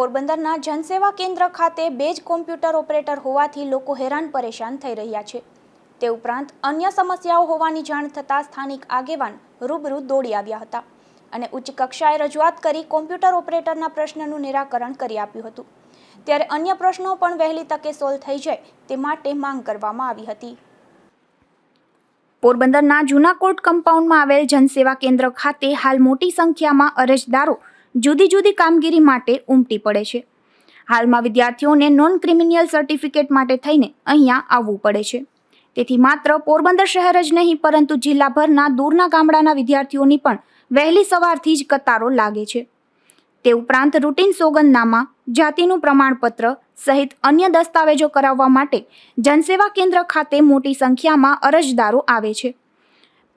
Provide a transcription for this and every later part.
પોરબંદરના જનસેવા કેન્દ્ર ખાતે બે જ કોમ્પ્યુટર ઓપરેટર હોવાથી લોકો હેરાન પરેશાન થઈ રહ્યા છે. તે ઉપરાંત અન્ય સમસ્યાઓ હોવાની જાણ થતાં સ્થાનિક આગેવાન રૂબરૂ દોડી આવ્યા હતા અને ઉચ્ચ કક્ષાએ રજૂઆત કરી કોમ્પ્યુટર ઓપરેટરના પ્રશ્નનું નિરાકરણ કરી આપ્યું હતું. ત્યારે અન્ય પ્રશ્નો પણ વહેલી તકે સોલ્વ થઈ જાય તે માટે માંગ કરવામાં આવી હતી. પોરબંદરના જૂના કોર્ટ કમ્પાઉન્ડમાં આવેલ જનસેવા કેન્દ્ર ખાતે હાલ મોટી સંખ્યામાં અરજદારો જુદી જુદી કામગીરી માટે ઉમટી પડે છે. હાલમાં વિદ્યાર્થીઓને નોન ક્રિમિનલ સર્ટિફિકેટ માટે થઈને અહીંયા આવવું પડે છે. તેથી માત્ર પોરબંદર શહેર જ નહીં, પરંતુ જિલ્લાભરના દૂરના ગામડાના વિદ્યાર્થીઓની પણ વહેલી સવારથી જ કતારો લાગે છે. તે ઉપરાંત રૂટીન સોગંદનામા, જાતિનું પ્રમાણપત્ર સહિત અન્ય દસ્તાવેજો કરાવવા માટે જનસેવા કેન્દ્ર ખાતે મોટી સંખ્યામાં અરજદારો આવે છે.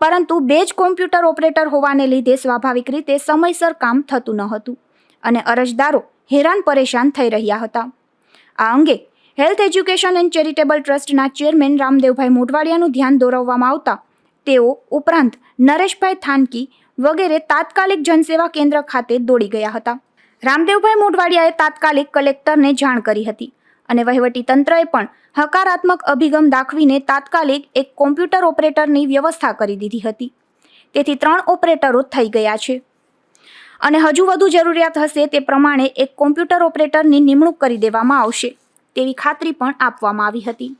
પરંતુ બે જ કોમ્પ્યુટર ઓપરેટર હોવાને લીધે સ્વાભાવિક રીતે સમયસર કામ થતું ન હતું અને અરજદારો હેરાન પરેશાન થઈ રહ્યા હતા. આ અંગે હેલ્થ એજ્યુકેશન એન્ડ ચેરિટેબલ ટ્રસ્ટના ચેરમેન રામદેવભાઈ મોઢવાડિયાનું ધ્યાન દોરવવામાં આવતા તેઓ ઉપરાંત નરેશભાઈ થાનકી વગેરે તાત્કાલિક જનસેવા કેન્દ્ર ખાતે દોડી ગયા હતા. રામદેવભાઈ મોઢવાડિયાએ તાત્કાલિક કલેક્ટરને જાણ કરી હતી. અને વહીવટી તંત્રએ પણ હકારાત્મક અભિગમ દાખવીને તાત્કાલિક એક કોમ્પ્યુટર ઓપરેટરની વ્યવસ્થા કરી દીધી હતી. તેથી ત્રણ ઓપરેટરો થઈ ગયા છે. અને હજુ વધુ જરૂરિયાત હશે તે પ્રમાણે એક કોમ્પ્યુટર ઓપરેટરની નિમણૂક કરી દેવામાં આવશે, તેવી ખાતરી પણ આપવામાં આવી હતી.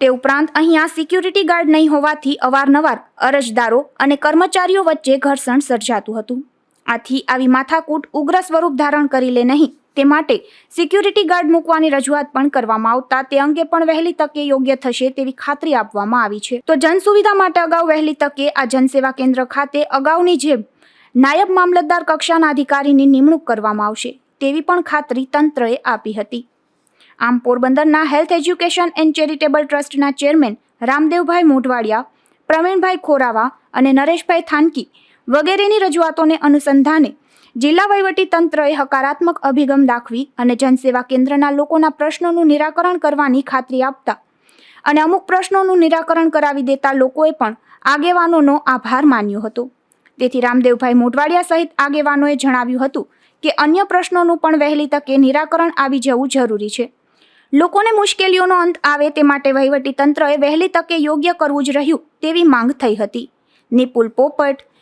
તે ઉપરાંત અહીંયા સિક્યુરિટી ગાર્ડ નહીં હોવાથી અવારનવાર અરજદારો અને કર્મચારીઓ વચ્ચે ઘર્ષણ સર્જાતું હતું. આથી આવી માથાકૂટ ઉગ્ર સ્વરૂપ ધારણ કરી લે નહીં. તે માટે સિક્યુરિટી ગાર્ડ મૂકવાની રજૂઆત પણ કરવામાં આવતા તે અંગે પણ વહેલી તકે યોગ્ય થશે તેવી ખાતરી આપવામાં આવી છે. તો જનસુવિધા માટે અગાઉ વહેલી તકે આ જનસેવા કેન્દ્ર ખાતે અગાઉની જેમ નાયબ મામલતદાર કક્ષાના અધિકારીની નિમણૂક કરવામાં આવશે તેવી પણ ખાતરી તંત્રએ આપી હતી. આમ પોરબંદરના હેલ્થ એજ્યુકેશન એન્ડ ચેરિટેબલ ટ્રસ્ટના ચેરમેન રામદેવભાઈ મોઢવાડિયા, પ્રવીણભાઈ ખોરાવા અને નરેશભાઈ થાનકી વગેરેની રજૂઆતોને અનુસંધાને જિલ્લા વહીવટી તંત્રએ હકારાત્મક અભિગમ દાખવી અને જનસેવા કેન્દ્રના લોકોના પ્રશ્નોનું નિરાકરણ કરવાની ખાતરી આપતા અને અમુક પ્રશ્નોનું નિરાકરણ કરાવી દેતા લોકોએ પણ આગેવાનોનો આભાર માન્યો હતો. તેથી રામદેવભાઈ મોટવાડિયા સહિત આગેવાનોએ જણાવ્યું હતું કે અન્ય પ્રશ્નોનું પણ વહેલી તકે નિરાકરણ આવી જવું જરૂરી છે. લોકોને મુશ્કેલીઓનો અંત આવે તે માટે વહીવટી તંત્રએ વહેલી તકે યોગ્ય કરવું જ રહ્યું તેવી માંગ થઈ હતી. નિપુલ પોપટ